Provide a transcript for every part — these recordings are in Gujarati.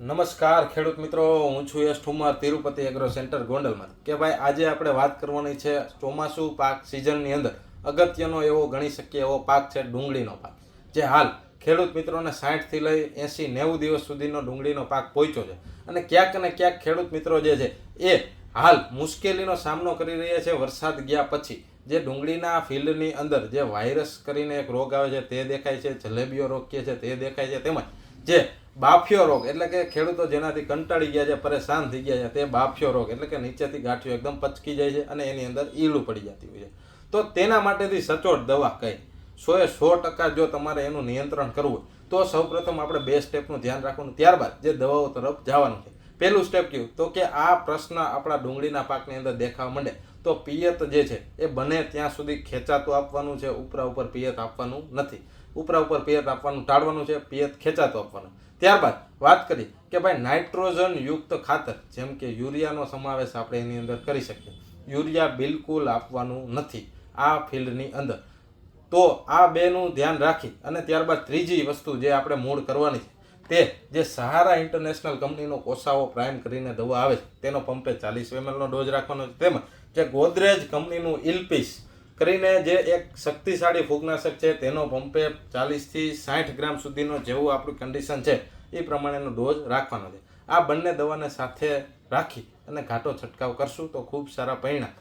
નમસ્કાર ખેડૂત મિત્રો, હું છું યશ ઠુમર, તિરુપતિ એગ્રો સેન્ટર ગોંડલમાં. કે ભાઈ, આજે આપણે વાત કરવાની છે ચોમાસું પાક સિઝનની અંદર. અગત્યનો એવો ગણી શકીએ એવો પાક છે ડુંગળીનો પાક. જે હાલ ખેડૂત મિત્રોને સાઠથી લઈ એંસી નેવું દિવસ સુધીનો ડુંગળીનો પાક પહોંચ્યો છે. અને ક્યાંક ને ક્યાંક ખેડૂત મિત્રો જે છે, એ હાલ મુશ્કેલીનો સામનો કરી રહ્યા છે વરસાદ ગયા પછી. જે ડુંગળીના ફિલ્ડની અંદર જે વાયરસ કરીને એક રોગ આવે છે, તે દેખાય છે, જલેબીઓ રોગ કહે છે, તે દેખાય છે, તેમજ જે બાફિયો રોગ, એટલે કે ખેડૂતો જેનાથી કંટાળી ગયા છે, પરેશાન થઈ ગયા છે, તે બાફ્યો રોગ, એટલે કે નીચેથી ગાંઠિયો એકદમ પચકી જાય છે અને એની અંદર ઈલું પડી જતી હોય છે. તો તેના માટેથી સચોટ દવા કઈ? સો એ સો ટકા જો તમારે એનું નિયંત્રણ કરવું હોય, તો સૌપ્રથમ આપણે બે સ્ટેપનું ધ્યાન રાખવાનું. ત્યારબાદ જે દવાઓ તરફ જવાનું છે. પહેલું સ્ટેપ કયું? તો કે આ પ્રશ્ન આપણા ડુંગળીના પાકની અંદર દેખાવા માંડે. તો પિયત જે છે, એ બને ત્યાં સુધી ખેંચાતું આપવાનું છે, ઉપરા ઉપર પિયત આપવાનું નથી. ઉપરા ઉપર પિયત આપવાનું ટાળવાનું છે, પિયત ખેંચાતો આપવાનું. ત્યારબાદ વાત કરી કે ભાઈ નાઇટ્રોજન યુક્ત ખાતર, જેમ કે યુરિયાનો સમાવેશ આપણે એની અંદર કરી શકીએ. યુરિયા બિલકુલ આપવાનું નથી આ ફિલ્ડની અંદર. તો આ બેનું ધ્યાન રાખી અને ત્યારબાદ ત્રીજી વસ્તુ જે આપણે મૂળ કરવાની છે, તે જે સહારા ઇન્ટરનેશનલ કંપનીનો કોસાવો પ્રાઇમ કરીને દવા આવે છે, તેનો પંપે ચાલીસ એમએલનો ડોઝ રાખવાનો છે. તેમજ જે ગોદરેજ કંપનીનું ઇલપીસ કરીને જે એક શક્તિશાળી ફૂગનાશક છે, તેનો પંપે ચાલીસથી સાઠ ગ્રામ સુધીનો જેવું આપણું કન્ડિશન છે, એ પ્રમાણેનો ડોઝ રાખવાનો છે. આ બંને દવાને સાથે રાખી અને ઘાટો છંટકાવ કરશું તો ખૂબ સારા પરિણામ.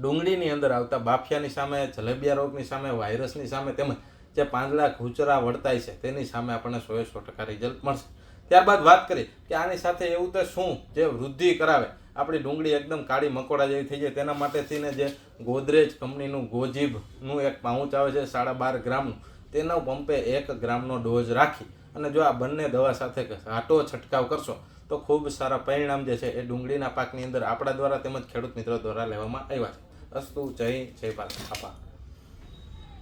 ડુંગળીની અંદર આવતા બાફિયાની સામે, જલેબિયા રોગની સામે, વાયરસની સામે તેમજ જે પાંદડા, ઘૂચરા વળતાય છે, તેની સામે આપણને સો સો ટકા રિઝલ્ટ મળશે. ત્યારબાદ વાત કરી કે આની સાથે એવું તો શું જે વૃદ્ધિ કરાવે? આપણી ડુંગળી એકદમ કાળી મકોડા જેવી થઈ જાય. તેના માટે થઈને જે ગોદરેજ કંપનીનું ગોજીબનું એક પાઉચ આવે છે, સાડા બાર ગ્રામનું, તેનો પંપે એક ગ્રામનો ડોઝ રાખી અને જો આ બંને દવા સાથે ઘાટો છંટકાવ કરશો, તો ખૂબ સારા પરિણામ જે છે એ ડુંગળીના પાકની અંદર આપણા દ્વારા તેમજ ખેડૂત મિત્રો દ્વારા લેવામાં આવ્યા છે. અસ્તુ જય જય ભારત આભાર.